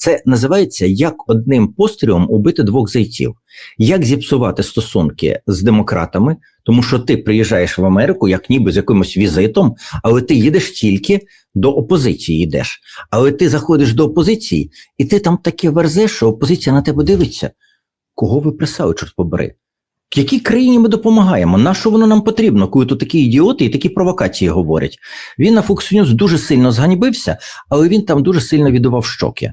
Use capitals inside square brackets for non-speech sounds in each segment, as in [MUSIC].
Це називається як одним пострілом убити двох зайців. Як зіпсувати стосунки з демократами, тому що ти приїжджаєш в Америку як ніби з якимось візитом, але ти їдеш тільки до опозиції йдеш. Але ти заходиш до опозиції, і ти там таке верзеш, що опозиція на тебе дивиться. Кого ви присали, чорт побери? Якій країні ми допомагаємо? На що воно нам потрібно, коли тут такі ідіоти і такі провокації говорять? Він на Fox News дуже сильно зганьбився, але він там дуже сильно віддавав щоки.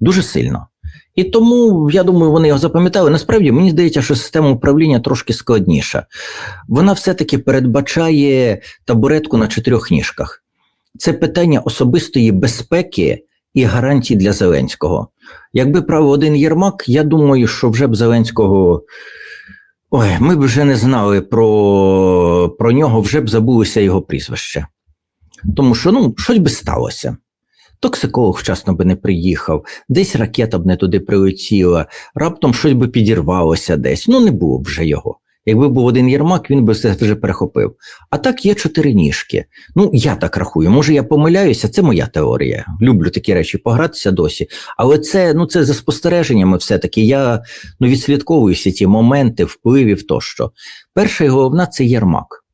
Дуже сильно. І тому, я думаю, вони його запам'ятали. Насправді, мені здається, що система управління трошки складніша. Вона все-таки передбачає табуретку на чотирьох ніжках. Це питання особистої безпеки і гарантій для Зеленського. Якби правив один Єрмак, я думаю, що вже б Зеленського. Ой, ми б вже не знали про, про нього, вже б забулося його прізвище. Тому що ну, щось би сталося. Токсиколог вчасно би не приїхав, десь ракета б не туди прилетіла, раптом щось би підірвалося десь. Ну, не було б вже його. Якби був один Єрмак, він би все вже перехопив. А так є чотири ніжки. Ну, я так рахую. Може, я помиляюся, це моя теорія. Люблю такі речі погратися досі. Але це ну, це за спостереженнями все-таки. Я ну, відслідковую всі ті моменти, впливів тощо. Перша і головна це Єрмак.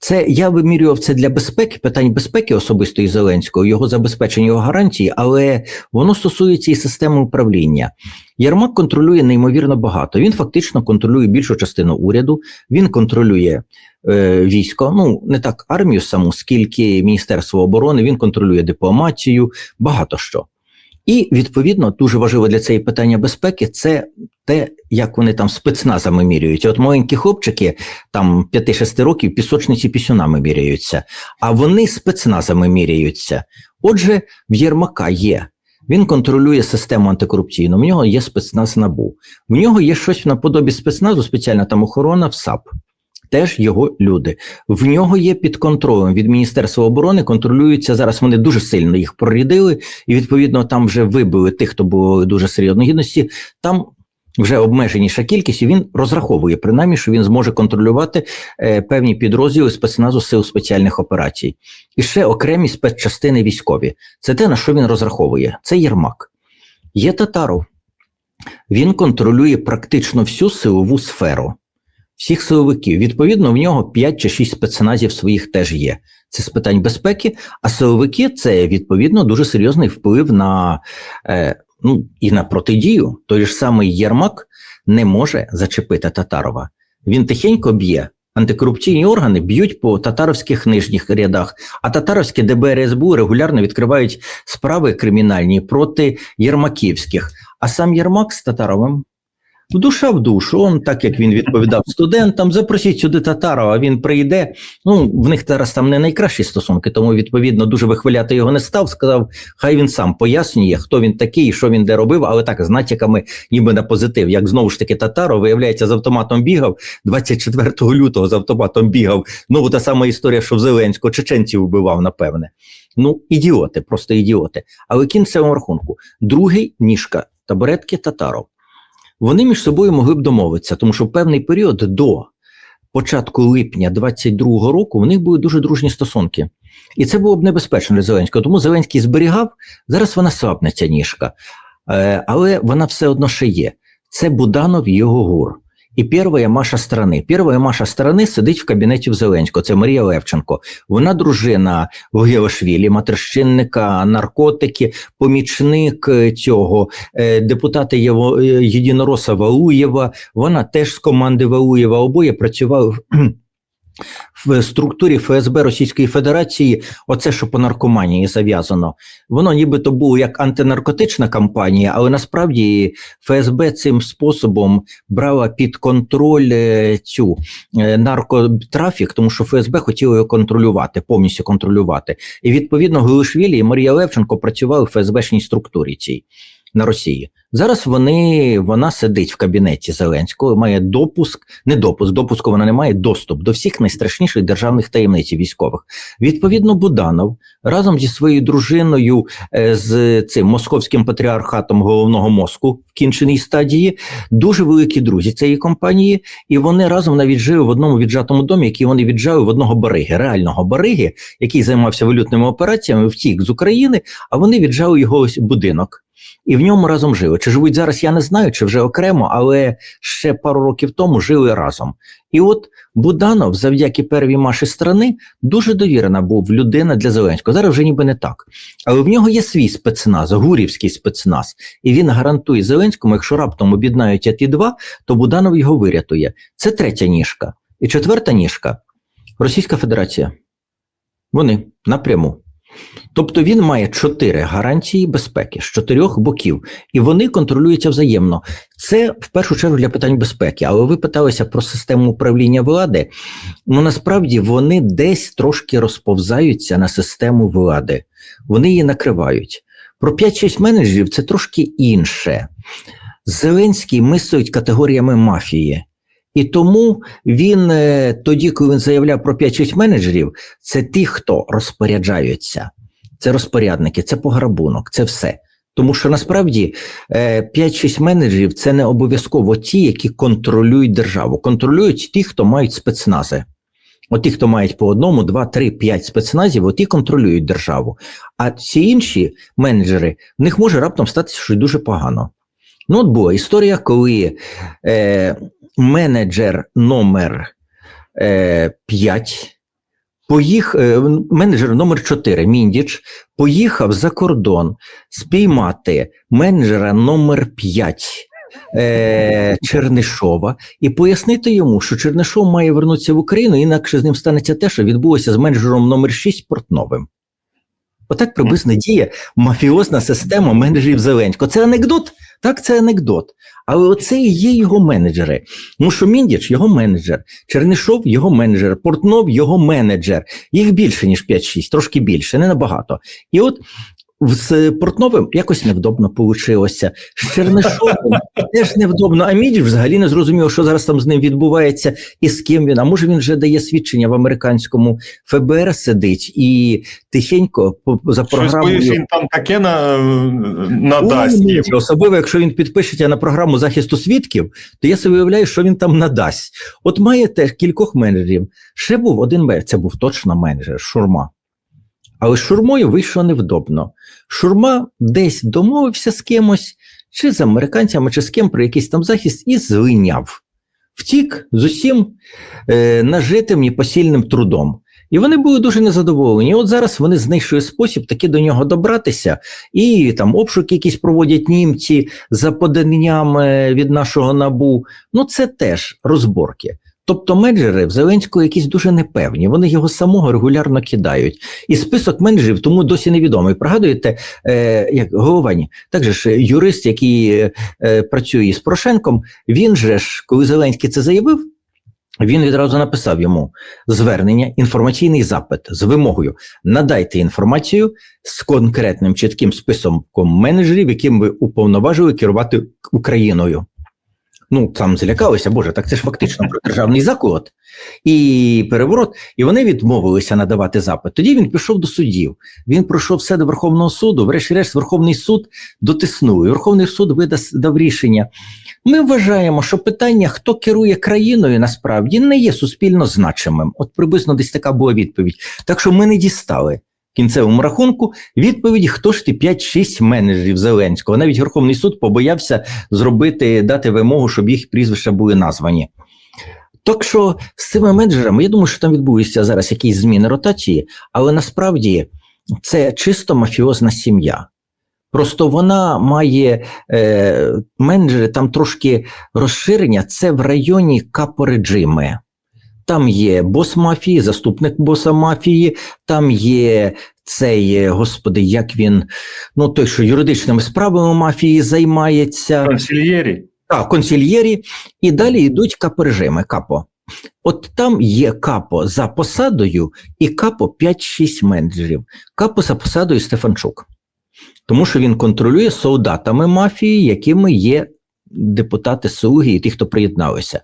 Це я вимірював це для безпеки, питань безпеки особистої Зеленського, його забезпечення його гарантії, але воно стосується і системи управління. Єрмак контролює неймовірно багато. Він фактично контролює більшу частину уряду, він контролює е, військо, ну не так армію саму, скільки Міністерство оборони, він контролює дипломатію, багато що. І відповідно дуже важливо для цієї питання безпеки це те, як вони там спецназами міряють. От маленькі хлопчики, там 5-6 років, пісочниці пісюнами міряються, а вони спецназами міряються. Отже, в Єрмака є. Він контролює систему антикорупційну. В нього є спецназ набу. В нього є щось наподобі спецназу, спеціальна там охорона в САП. Теж його люди. В нього є під контролем від Міністерства оборони, контролюються зараз. Вони дуже сильно їх прорядили, і відповідно там вже вибили тих, хто був дуже серйозної гідності. Там вже обмеженіша кількість, і він розраховує принаймні, що він зможе контролювати е, певні підрозділи спецназу сил спеціальних операцій. І ще окремі спецчастини військові. Це те, на що він розраховує. Це Єрмак. Є Татаров. Він контролює практично всю силову сферу. Всіх силовиків. Відповідно, в нього 5 чи 6 спецназів своїх теж є. Це з питань безпеки, а силовики це відповідно дуже серйозний вплив на е, ну, і на протидію. Той ж самий Єрмак не може зачепити Татарова. Він тихенько б'є. Антикорупційні органи б'ють по татаровських нижніх рядах, а татаровські ДБР СБУ регулярно відкривають справи кримінальні проти єрмаківських. А сам Єрмак з Татаровим душа в душу. Он, так як він відповідав студентам, запросіть сюди Татарова, він прийде. Ну, в них зараз там не найкращі стосунки, тому відповідно дуже вихваляти його не став. Сказав, хай він сам пояснює, хто він такий, що він де робив, але так з натяками, ніби на позитив. Як знову ж таки Татаров, виявляється, з автоматом бігав 24 лютого з автоматом бігав. Ну, та сама історія, що в Зеленського чеченців вбивав, напевне. Ну, ідіоти, просто ідіоти. Але кінцевому рахунку, другий ніжка табуретки Татаров вони між собою могли б домовитися, тому що в певний період до початку липня 22-го року в них були дуже дружні стосунки. І це було б небезпечно для Зеленського. Тому Зеленський зберігав, зараз вона слабне ця ніжка, е, але вона все одно ще є. Це Буданов і його гур. І перша Маша страни. Перша Маша страни сидить в кабінеті в Зеленського. Це Марія Левченко. Вона дружина Гелашвілі, матерщинника, наркотики, помічник е, цього е, депутата е, Єдинороса Валуєва. Вона теж з команди Валуєва. Обоє працювали в- в структурі ФСБ Російської Федерації. Оце, що по наркоманії зав'язано. Воно нібито було як антинаркотична кампанія, але насправді ФСБ цим способом брала під контроль е, цю е, наркотрафік, тому що ФСБ хотіло його контролювати, повністю контролювати. І відповідно Гелишвілі і Марія Левченко працювали в ФСБшній структурі цій на Росії. Зараз вони вона сидить в кабінеті Зеленського, має допуск, не допуск, допуску вона не має доступ до всіх найстрашніших державних таємниць військових. Відповідно, Буданов разом зі своєю дружиною е, з цим московським патріархатом головного мозку в кінченій стадії, дуже великі друзі цієї компанії, і вони разом навіть жили в одному віджатому домі, який вони віджали в одного бариги, реального бариги, який займався валютними операціями, втік з України, а вони віджали його ось будинок. І в ньому разом жили. Чи живуть зараз, я не знаю, чи вже окремо, але ще пару років тому жили разом. І от Буданов, завдяки первій маші страни, дуже довірена був людина для Зеленського. Зараз вже ніби не так. Але в нього є свій спецназ, гурівський спецназ, і він гарантує Зеленському, якщо раптом об'єднають ті два, то Буданов його вирятує. Це третя ніжка. І четверта ніжка Російська Федерація. Вони напряму. Тобто він має чотири гарантії безпеки з чотирьох боків, і вони контролюються взаємно. Це в першу чергу для питань безпеки. Але ви питалися про систему управління влади. Ну насправді вони десь трошки розповзаються на систему влади, вони її накривають. Про 5-6 менеджерів це трошки інше. Зеленський мислить категоріями мафії. І тому він е, тоді, коли він заявляв про 5-6 менеджерів, це ті, хто розпоряджаються, це розпорядники, це пограбунок, це все. Тому що насправді е, 5-6 менеджерів це не обов'язково ті, які контролюють державу. Контролюють ті, хто мають спецнази. От ті, хто мають по одному, два, три, п'ять спецназів, оті контролюють державу. А всі інші менеджери, в них може раптом статися щось дуже погано. Ну, от була історія, коли е, менеджер номер е, 5 поїх, е, менеджер номер 4 Міндіч поїхав за кордон спіймати менеджера номер 5 е, Чернишова і пояснити йому, що Чернишов має вернутися в Україну, інакше з ним станеться те, що відбулося з менеджером номер 6 Портновим. Отак приблизно діє мафіозна система менеджерів Зеленського. Це анекдот. Так, це анекдот. Але оце і є його менеджери. Що його менеджер, Чернишов його менеджер, Портнов його менеджер. Їх більше, ніж 5-6, трошки більше, не набагато. І от з Портновим якось невдобно получилося. З Чернишовим [LAUGHS] теж невдобно. А Мідіч взагалі не зрозумів, що зараз там з ним відбувається і з ким він. А може він вже дає свідчення в американському ФБР сидить і тихенько за Щось програмою. боюсь, він там таке на, надасть. Ой, Особливо, якщо він підпишеться на програму захисту свідків, то я собі уявляю, що він там надасть. От має теж кількох менеджерів. Ще був один менеджер, це був точно менеджер, Шурма. Але з Шурмою вийшло невдобно. Шурма десь домовився з кимось, чи з американцями, чи з ким про якийсь там захист, і злиняв. Втік з усім е, нажитим і посільним трудом. І вони були дуже незадоволені. От зараз вони знайшли спосіб таки до нього добратися, і там обшуки якісь проводять німці за поданням е, від нашого набу. Ну це теж розборки. Тобто менеджери в Зеленського якісь дуже непевні, вони його самого регулярно кидають. І список менеджерів тому досі невідомий. Пригадуєте, е, як Головані, так же ж юрист, який е, працює з Порошенком, він же ж, коли Зеленський це заявив, він відразу написав йому звернення, інформаційний запит з вимогою надайте інформацію з конкретним чітким списком менеджерів, яким ви уповноважили керувати Україною. Ну, там злякалися, Боже, так це ж фактично про державний заклад і переворот. І вони відмовилися надавати запит. Тоді він пішов до судів. Він пройшов все до Верховного суду. Врешті-решт, Верховний суд дотиснув. Верховний суд видав дав рішення. Ми вважаємо, що питання, хто керує країною, насправді не є суспільно значимим. От приблизно десь така була відповідь. Так що ми не дістали кінцевому рахунку відповіді, хто ж ті 5-6 менеджерів Зеленського. Навіть Верховний суд побоявся зробити, дати вимогу, щоб їх прізвища були названі. Так що з цими менеджерами, я думаю, що там відбудуться зараз якісь зміни ротації, але насправді це чисто мафіозна сім'я. Просто вона має е, менеджери там трошки розширення. Це в районі капореджими. Там є бос мафії, заступник боса мафії, там є цей, е, господи, як він, ну той, що юридичними справами мафії займається. Консільєрі. Так, консільєрі, і далі йдуть капорежими, капо. От там є капо за посадою і капо 5-6 менеджерів. Капо за посадою Стефанчук. Тому що він контролює солдатами мафії, якими є депутати Слуги і ті, хто приєдналися.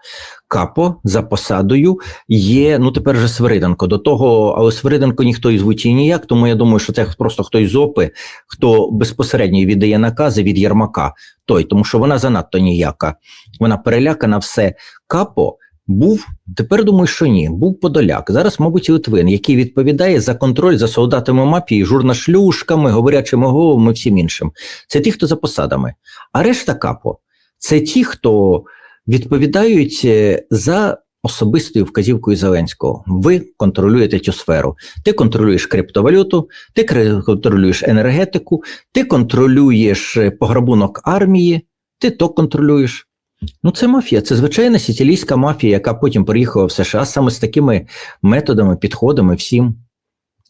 Капо за посадою є, ну тепер вже Свириденко. До того, але Свириденко ніхто із звучить ніяк, тому я думаю, що це просто хтось з ОПИ, хто безпосередньо віддає накази від Єрмака той, тому що вона занадто ніяка. Вона перелякана все. Капо Був, тепер думаю, що ні. Був Подоляк. Зараз, мабуть, і Литвин, який відповідає за контроль за солдатами мафії, журнашлюшками, говорячими головами, всім іншим. Це ті, хто за посадами. А решта капо це ті, хто відповідають е, за особистою вказівкою Зеленського. Ви контролюєте цю сферу. Ти контролюєш криптовалюту, ти контролюєш енергетику, ти контролюєш е, пограбунок армії, ти то контролюєш. Ну, це мафія, це звичайна сицилійська мафія, яка потім приїхала в США саме з такими методами, підходами, всім.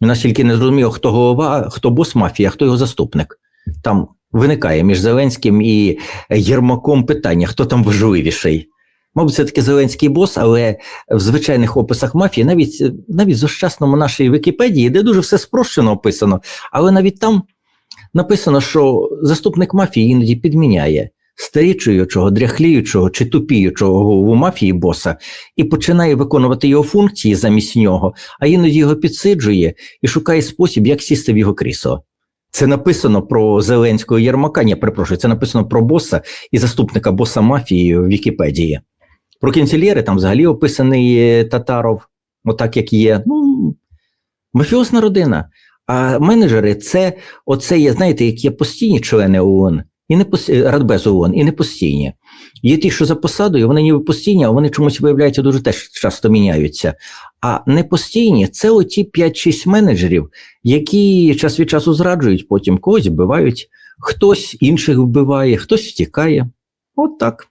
У нас тільки не зрозуміло, хто голова, хто бос мафії, хто його заступник. Там виникає між Зеленським і Єрмаком питання, хто там важливіший. Мабуть, це таки Зеленський бос, але в звичайних описах мафії, навіть, навіть в сучасному нашій Вікіпедії, де дуже все спрощено описано, але навіть там написано, що заступник мафії іноді підміняє старічуючого, дряхліючого чи тупіючого голову мафії боса і починає виконувати його функції замість нього, а іноді його підсиджує і шукає спосіб, як сісти в його крісло. Це написано про Зеленського Єрмака, ні, перепрошую, це написано про боса і заступника боса мафії в Вікіпедії. Про кінцельєри там взагалі описаний е, Татаров, отак як є. Ну, мафіозна родина. А менеджери це оце є, знаєте, як є постійні члени ООН, і не пос... е, Радбез ООН, і не постійні. Є ті, що за посадою, вони ніби постійні, а вони чомусь виявляється дуже теж часто міняються. А не постійні це оті 5-6 менеджерів, які час від часу зраджують, потім когось вбивають, хтось інших вбиває, хтось втікає. От так.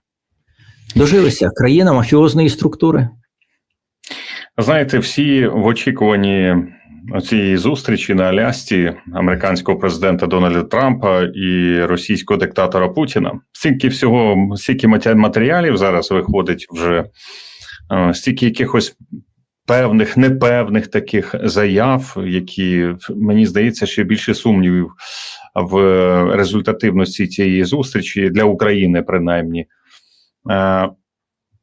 Дожилися країна мафіозної структури. Знаєте, всі в очікуванні цієї зустрічі на Алясці американського президента Дональда Трампа і російського диктатора Путіна. Стільки всього, стільки матеріалів зараз виходить вже, е, стільки якихось певних, непевних таких заяв, які мені здається, ще більше сумнівів в результативності цієї зустрічі для України, принаймні.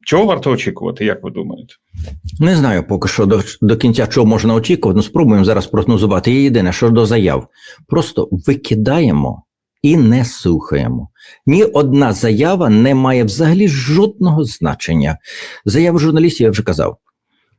Чого варто очікувати, як ви думаєте? Не знаю поки що до, до кінця чого можна очікувати. Ну, спробуємо зараз прогнозувати. Є єдине, що до заяв. Просто викидаємо і не слухаємо. Ні одна заява не має взагалі жодного значення. Заяви журналістів я вже казав.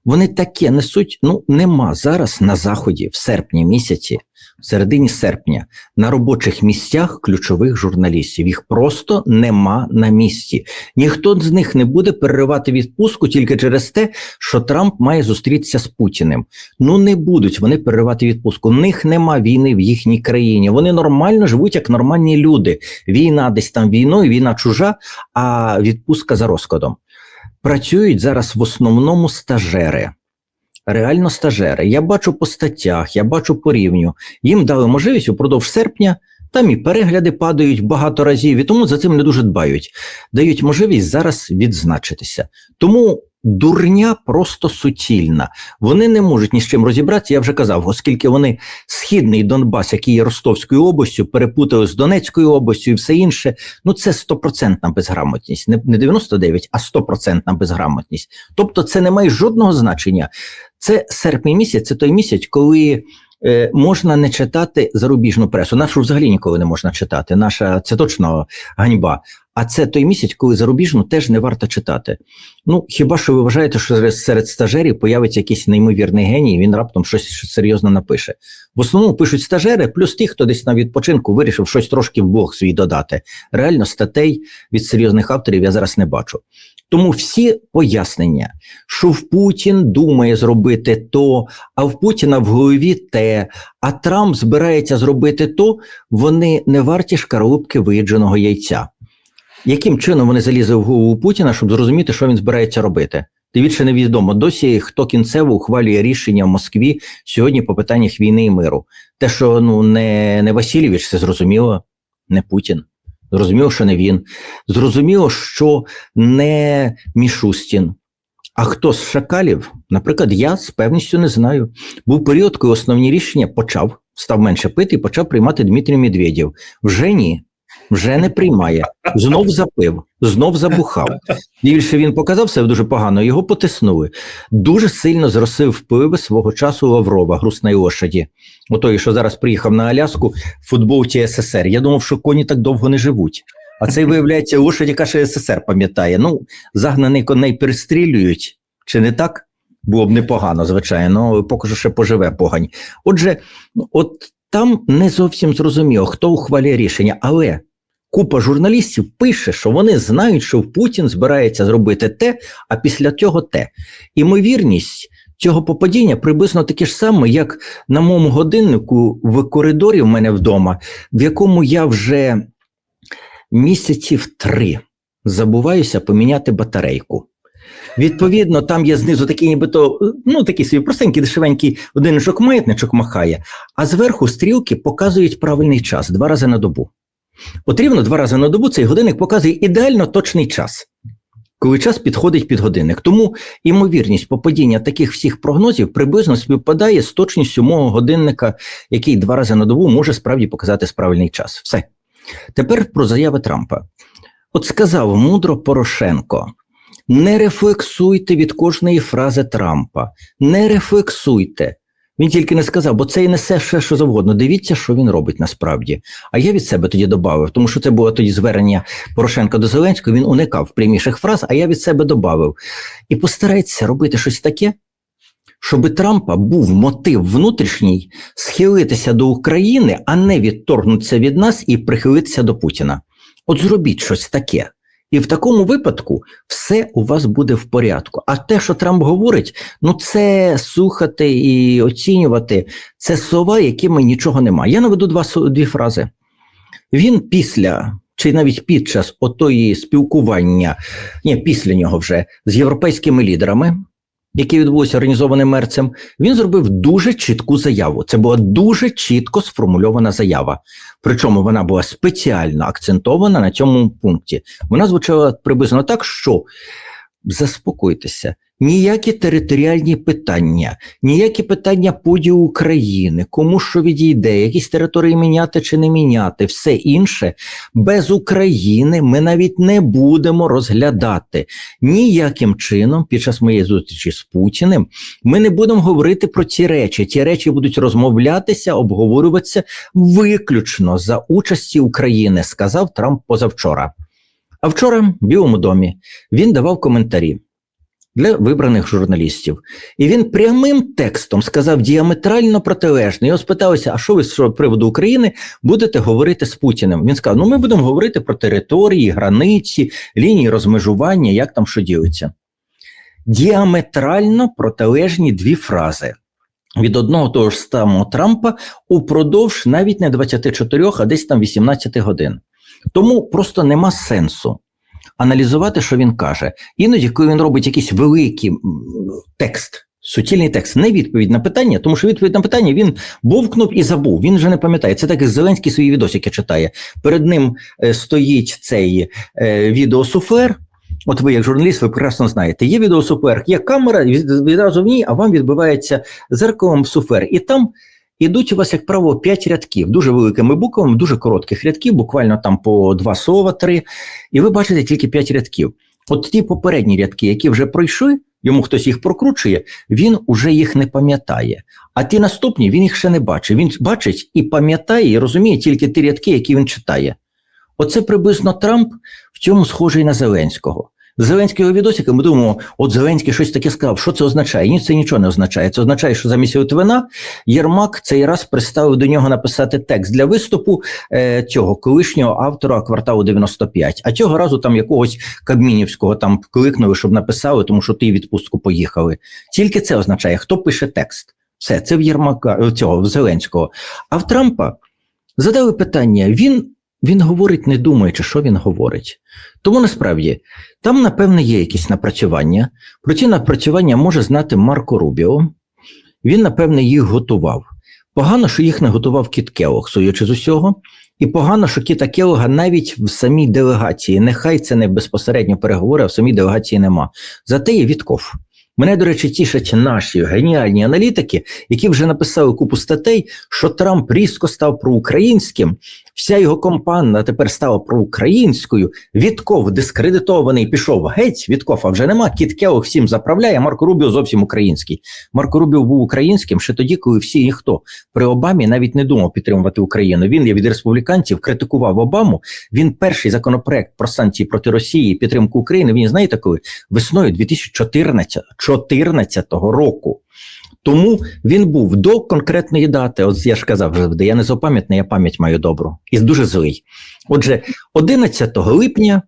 Вони таке несуть. Ну, нема зараз на заході, в серпні місяці, в середині серпня, на робочих місцях ключових журналістів. Їх просто нема на місці. Ніхто з них не буде переривати відпустку тільки через те, що Трамп має зустрітися з Путіним. Ну не будуть вони переривати відпустку. У них нема війни в їхній країні. Вони нормально живуть як нормальні люди. Війна десь там війною, війна чужа, а відпустка за розкладом. Працюють зараз в основному стажери. Реально стажери. Я бачу по статтях, я бачу по рівню. Їм дали можливість упродовж серпня. Там і перегляди падають багато разів, і тому за цим не дуже дбають. Дають можливість зараз відзначитися. Тому дурня просто суцільна. Вони не можуть ні з чим розібратися. Я вже казав, оскільки вони східний Донбас, який є Ростовською областю, перепутали з Донецькою областю і все інше. Ну це стопроцентна безграмотність, не не 99, а стопроцентна безграмотність. Тобто, це не має жодного значення. Це серпень місяць, це той місяць, коли е, можна не читати зарубіжну пресу. Нашу взагалі ніколи не можна читати. Наша це точно ганьба. А це той місяць, коли зарубіжну теж не варто читати. Ну хіба що ви вважаєте, що серед- стажерів появиться якийсь неймовірний геній, і він раптом щось серйозно напише. В основному пишуть стажери, плюс ті, хто десь на відпочинку вирішив щось трошки в блог свій додати. Реально статей від серйозних авторів я зараз не бачу. Тому всі пояснення, що в Путін думає зробити то, а в Путіна в голові те, а Трамп збирається зробити то, вони не варті шкаралупки виїдженого яйця. Яким чином вони залізли в голову Путіна, щоб зрозуміти, що він збирається робити? Дивіться, невідомо досі, хто кінцево ухвалює рішення в Москві сьогодні по питаннях війни і миру. Те, що ну не, не Васильович, це зрозуміло, не Путін. Зрозуміло, що не він. Зрозуміло, що не Мішустін. А хто з шакалів? Наприклад, я з певністю не знаю. Був період, коли основні рішення почав, став менше пити і почав приймати Дмитрій Медведєв. Вже ні. Вже не приймає, знов запив, знов забухав. Більше він показав себе дуже погано, його потиснули. Дуже сильно зросив впливи свого часу Лаврова, грустної лошаді. Отой, що зараз приїхав на Аляску в футболці СССР. Я думав, що коні так довго не живуть. А цей, виявляється, лошадь, яка ще СССР пам'ятає. Ну, загнаний коней перестрілюють, чи не так? Було б непогано, звичайно, але поки що ще поживе погань. Отже, от там не зовсім зрозуміло, хто ухвалює рішення, але купа журналістів пише, що вони знають, що Путін збирається зробити те, а після цього те. Імовірність цього попадіння приблизно таке ж саме, як на моєму годиннику в коридорі в мене вдома, в якому я вже місяців три забуваюся поміняти батарейку. Відповідно, там є знизу такий, нібито, ну такий свій простенький, дешевенький одиничок маятничок махає, а зверху стрілки показують правильний час два рази на добу. От рівно два рази на добу цей годинник показує ідеально точний час, коли час підходить під годинник. Тому імовірність попадіння таких всіх прогнозів приблизно співпадає з точністю мого годинника, який два рази на добу може справді показати правильний час. Все. Тепер про заяви Трампа. От сказав мудро Порошенко. Не рефлексуйте від кожної фрази Трампа. Не рефлексуйте. Він тільки не сказав, бо це і несе все, що завгодно. Дивіться, що він робить насправді. А я від себе тоді додав, тому що це було тоді звернення Порошенка до Зеленського. Він уникав пряміших фраз, а я від себе додав. І постарається робити щось таке, щоб Трампа був мотив внутрішній схилитися до України, а не відторгнутися від нас і прихилитися до Путіна. От зробіть щось таке. І в такому випадку все у вас буде в порядку. А те, що Трамп говорить, ну це слухати і оцінювати, це слова, якими нічого немає. Я наведу два дві фрази. Він після, чи навіть під час отої спілкування, ні, після нього вже з європейськими лідерами, які відбувся організованим мерцем, він зробив дуже чітку заяву. Це була дуже чітко сформульована заява. Причому вона була спеціально акцентована на цьому пункті. Вона звучала приблизно так, що заспокойтеся, ніякі територіальні питання, ніякі питання поділу України, кому що відійде, якісь території міняти чи не міняти, все інше без України ми навіть не будемо розглядати ніяким чином під час моєї зустрічі з Путіним. Ми не будемо говорити про ці речі. Ті речі будуть розмовлятися, обговорюватися виключно за участі України, сказав Трамп позавчора. А вчора в Білому домі він давав коментарі для вибраних журналістів. І він прямим текстом сказав діаметрально протилежне. Його спиталися, а що ви з приводу України будете говорити з Путіним? Він сказав: ну ми будемо говорити про території, границі, лінії розмежування, як там що ділиться. Діаметрально протилежні дві фрази. Від одного того ж самого Трампа упродовж навіть не 24, а десь там 18 годин. Тому просто нема сенсу аналізувати, що він каже. Іноді, коли він робить якийсь великий текст, суцільний текст, не відповідь на питання, тому що відповідь на питання він бовкнув і забув. Він вже не пам'ятає. Це так як Зеленський свої відосики читає. Перед ним е, стоїть цей е, відеосуфлер. От ви, як журналіст, ви прекрасно знаєте, є відеосуфлер, є камера, відразу в ній, а вам відбивається зеркалом суфлер. І там ідуть у вас, як правило, 5 рядків, дуже великими буквами, дуже коротких рядків, буквально там по два слова, три, і ви бачите тільки 5 рядків. От ті попередні рядки, які вже пройшли, йому хтось їх прокручує, він уже їх не пам'ятає. А ті наступні він їх ще не бачить. Він бачить і пам'ятає, і розуміє тільки ті рядки, які він читає. Оце приблизно Трамп в цьому схожий на Зеленського. З Зеленського відосика ми думаємо, от Зеленський щось таке сказав. Що це означає? Ні, це нічого не означає. Це означає, що замість Литвина Єрмак цей раз приставив до нього написати текст для виступу е, цього колишнього автора кварталу 95. А цього разу там якогось Кабмінівського там кликнули, щоб написали, тому що ти відпустку поїхали. Тільки це означає, хто пише текст. Все, це в Єрмака цього в Зеленського. А в Трампа задали питання. Він, він говорить, не думаючи, що він говорить. Тому насправді там, напевне, є якісь напрацювання. Про ці напрацювання може знати Марко Рубіо. Він, напевне, їх готував. Погано, що їх не готував Кіт Келог, судячи з усього. І погано, що Кіта Келога навіть в самій делегації, нехай це не безпосередньо переговори, а в самій делегації нема. Зате є Вітков. Мене, до речі, тішать наші геніальні аналітики, які вже написали купу статей, що Трамп різко став проукраїнським, вся його компанія тепер стала проукраїнською. Вітков дискредитований, пішов геть. Вітков, а вже нема. Кіт Келлог всім заправляє. а Марко Рубіо зовсім український. Марко Рубіо був українським ще тоді, коли всі ніхто при Обамі навіть не думав підтримувати Україну. Він від республіканців критикував Обаму. Він перший законопроект про санкції проти Росії і підтримку України. Він знаєте, коли весною 2014 14 року. Тому він був до конкретної дати. От я ж казав завжди, я не злопам'ятний, я пам'ять маю добру і дуже злий. Отже, 11 липня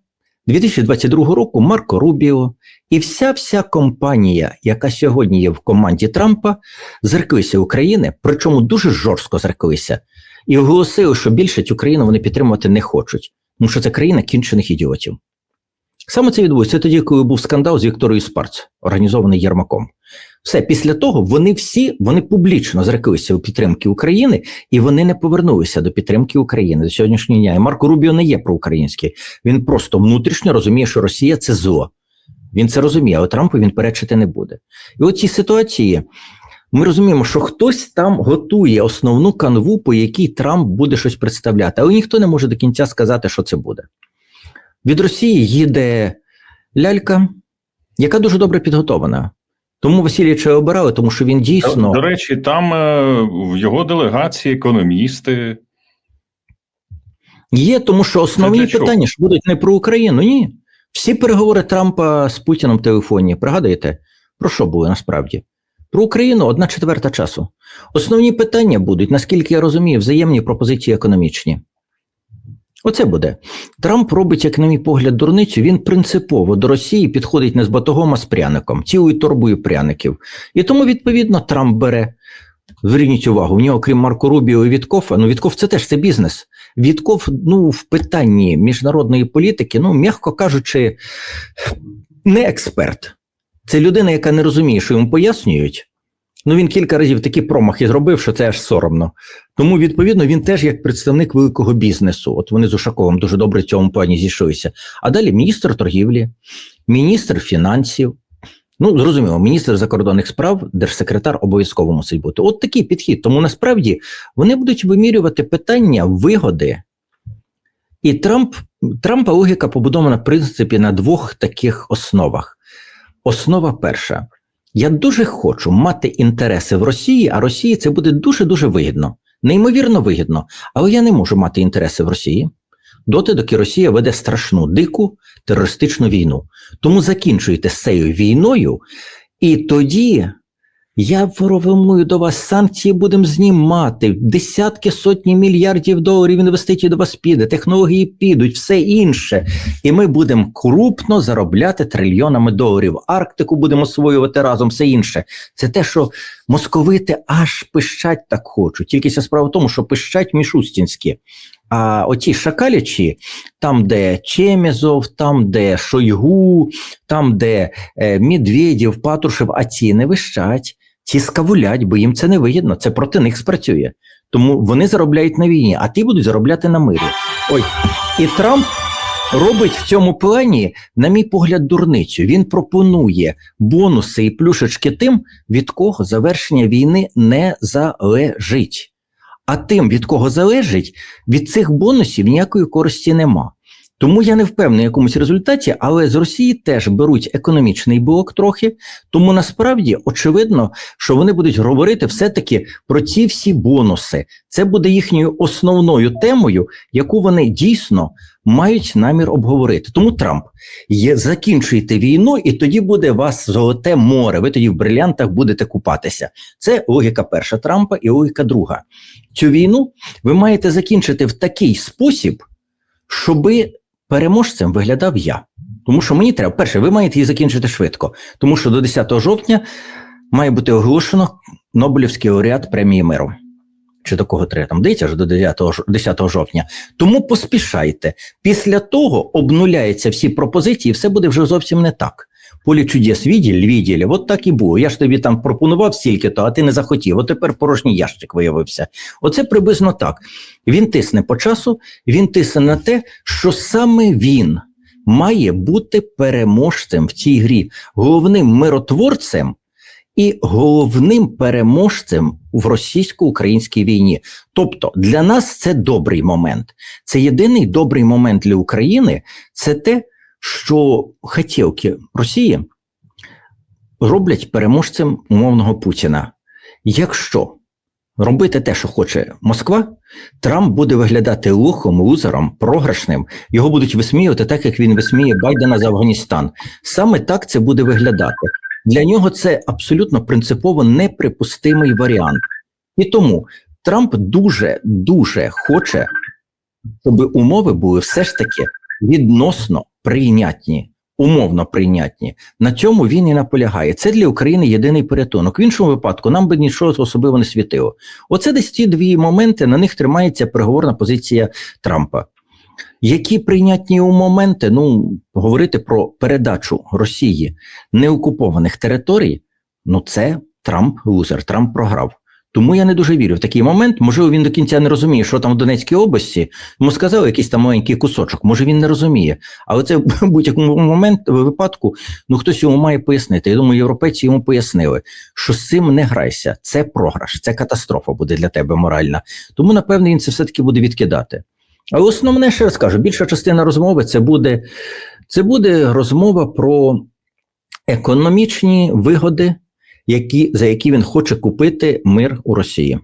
2022 року Марко Рубіо і вся вся компанія, яка сьогодні є в команді Трампа, зреклися України, причому дуже жорстко зреклися, і оголосили, що більше цю країну вони підтримувати не хочуть, тому що це країна кінчених ідіотів. Саме це відбулося тоді, коли був скандал з Вікторією Спарц, організований Єрмаком. Все після того вони всі вони публічно зреклися у підтримки України, і вони не повернулися до підтримки України до сьогоднішнього дня. І Марко Рубіо не є проукраїнський. Він просто внутрішньо розуміє, що Росія це зло. Він це розуміє, але Трампу він перечити не буде. І от ці ситуації. Ми розуміємо, що хтось там готує основну канву, по якій Трамп буде щось представляти, але ніхто не може до кінця сказати, що це буде. Від Росії їде лялька, яка дуже добре підготована. Тому Васильовича обирали, тому що він дійсно. До речі, там е, в його делегації економісти. Є, тому що основні питання ж будуть не про Україну, ні. Всі переговори Трампа з Путіном в телефоні, пригадуєте, про що були насправді? Про Україну одна четверта часу. Основні питання будуть, наскільки я розумію, взаємні пропозиції економічні. Оце буде. Трамп робить, як на мій погляд, дурницю. Він принципово до Росії підходить не з батогом, а з пряником, цілою торбою пряників. І тому, відповідно, Трамп бере. Зверніть увагу, в нього, крім Марко Рубіо і Віткофа, ну Вітков це теж це бізнес. Вітков, ну, в питанні міжнародної політики, ну, м'яко кажучи, не експерт. Це людина, яка не розуміє, що йому пояснюють. Ну, він кілька разів такі промахи зробив, що це аж соромно. Тому, відповідно, він теж як представник великого бізнесу. От вони з Ушаковим дуже добре в цьому плані зійшлися. А далі міністр торгівлі, міністр фінансів. Ну, зрозуміло, міністр закордонних справ, держсекретар обов'язково мусить бути. От такий підхід. Тому насправді вони будуть вимірювати питання вигоди. І Трамп, Трампа логіка побудована, в принципі, на двох таких основах. Основа перша. Я дуже хочу мати інтереси в Росії, а Росії це буде дуже-дуже вигідно, неймовірно вигідно. Але я не можу мати інтереси в Росії доти, доки Росія веде страшну дику терористичну війну. Тому закінчуйте з цією війною, і тоді я формую до вас санкції, будемо знімати десятки сотні мільярдів доларів інвестицій до вас піде, технології підуть, все інше. І ми будемо крупно заробляти трильйонами доларів. Арктику будемо освоювати разом, все інше. Це те, що московити аж пищать так хочуть. Тільки ця справа в тому, що пищать мішустінські. А оті шакалячі, там, де Чемізов, там, де Шойгу, там, де е, Медведєв, Патрушев, а ці не вищать, ці скавулять, бо їм це не вигідно, це проти них спрацює. Тому вони заробляють на війні, а ті будуть заробляти на мирі. Ой, і Трамп робить в цьому плані, на мій погляд, дурницю. Він пропонує бонуси і плюшечки тим, від кого завершення війни не залежить. А тим, від кого залежить, від цих бонусів ніякої користі нема. Тому я не впевнений в якомусь результаті, але з Росії теж беруть економічний блок трохи. Тому насправді очевидно, що вони будуть говорити все-таки про ці всі бонуси. Це буде їхньою основною темою, яку вони дійсно мають намір обговорити. Тому Трамп є закінчуйте війну, і тоді буде вас золоте море. Ви тоді в брилянтах будете купатися. Це логіка перша Трампа і логіка друга. Цю війну ви маєте закінчити в такий спосіб, щоби переможцем виглядав я. Тому що мені треба, перше, ви маєте її закінчити швидко, тому що до 10 жовтня має бути оголошено Нобелівський лауреат премії миру. Чи до кого треба там дитя ж до 9, ж- 10 жовтня. Тому поспішайте. Після того обнуляються всі пропозиції, і все буде вже зовсім не так. Полі чудес відділь, відділь, от так і було. Я ж тобі там пропонував стільки-то, а ти не захотів. От тепер порожній ящик виявився. Оце приблизно так. Він тисне по часу, він тисне на те, що саме він має бути переможцем в цій грі, головним миротворцем і головним переможцем в російсько-українській війні. Тобто для нас це добрий момент. Це єдиний добрий момент для України. Це те, що хотілки Росії роблять переможцем умовного Путіна. Якщо робити те, що хоче Москва, Трамп буде виглядати лухом, лузером, програшним. Його будуть висміювати так, як він висміє Байдена за Афганістан. Саме так це буде виглядати. Для нього це абсолютно принципово неприпустимий варіант. І тому Трамп дуже дуже хоче, щоб умови були все ж таки відносно прийнятні, умовно прийнятні. На цьому він і наполягає. Це для України єдиний порятунок. В іншому випадку нам би нічого особливо не світило. Оце десь ті дві моменти, на них тримається переговорна позиція Трампа. Які прийнятні у моменти, ну говорити про передачу Росії неокупованих територій, ну це Трамп лузер, Трамп програв. Тому я не дуже вірю в такий момент. Можливо, він до кінця не розуміє, що там в Донецькій області. Йому сказали якийсь там маленький кусочок. Може він не розуміє. Але це в будь-якому момент випадку ну хтось йому має пояснити. Я думаю, європейці йому пояснили, що з цим не грайся. Це програш, це катастрофа буде для тебе моральна. Тому напевне він це все таки буде відкидати. Але основне, ще раз кажу, більша частина розмови це буде, це буде розмова про економічні вигоди, які, за які він хоче купити мир у Росії.